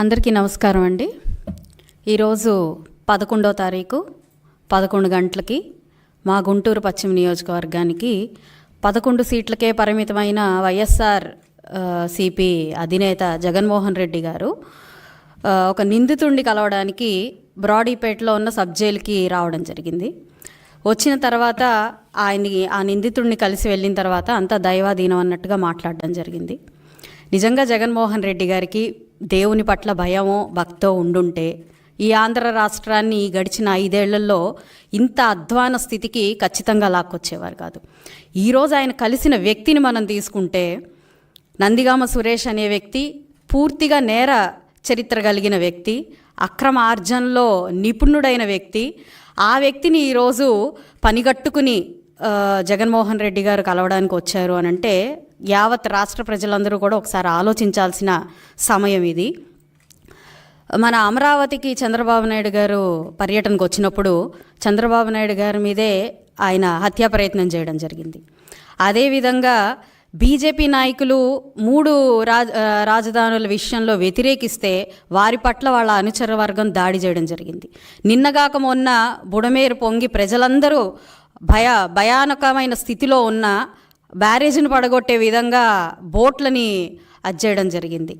అందరికీ నమస్కారం అండి. ఈరోజు పదకొండో తారీఖు పదకొండు గంటలకి మా గుంటూరు పశ్చిమ నియోజకవర్గానికి పదకొండు సీట్లకే పరిమితమైన వైఎస్ఆర్ సిపి అధినేత జగన్మోహన్ రెడ్డి గారు ఒక నిందితుడిని కలవడానికి బ్రాడీపేటలో ఉన్న సబ్ జైలుకి రావడం జరిగింది. వచ్చిన తర్వాత ఆయన్ని ఆ నిందితుడిని కలిసి వెళ్ళిన తర్వాత అంతా దైవాధీనం అన్నట్టుగా మాట్లాడడం జరిగింది. నిజంగా జగన్మోహన్ రెడ్డి గారికి దేవుని పట్ల భయమో భక్తో ఉండుంటే ఈ ఆంధ్ర రాష్ట్రాన్ని గడిచిన ఐదేళ్ళలో ఇంత అధ్వాన స్థితికి ఖచ్చితంగా లాక్కొచ్చేవారు కాదు. ఈరోజు ఆయన కలిసిన వ్యక్తిని మనం తీసుకుంటే నందిగామ సురేష్ అనే వ్యక్తి పూర్తిగా నేర చరిత్ర కలిగిన వ్యక్తి అక్రమ ఆర్జనలో నిపుణుడైన వ్యక్తి ఆ వ్యక్తిని ఈరోజు పనిగట్టుకుని జగన్మోహన్ రెడ్డి గారు కలవడానికి వచ్చారు అని అంటే యావత్ రాష్ట్ర ప్రజలందరూ కూడా ఒకసారి ఆలోచించాల్సిన సమయం ఇది. మన అమరావతికి చంద్రబాబు నాయుడు గారు పర్యటనకు వచ్చినప్పుడు చంద్రబాబు నాయుడు గారి మీదే ఆయన హత్యా ప్రయత్నం చేయడం జరిగింది. అదేవిధంగా బీజేపీ నాయకులు మూడు రాజ రాజధానుల విషయంలో వ్యతిరేకిస్తే వారి పట్ల వాళ్ళ అనుచర వర్గం దాడి చేయడం జరిగింది. నిన్నగాక మొన్న బుడమేరు పొంగి ప్రజలందరూ భయ భయానకమైన స్థితిలో ఉన్న బ్యారేజ్ని పడగొట్టే విధంగా బోట్లని అజ్జేయడం జరిగింది.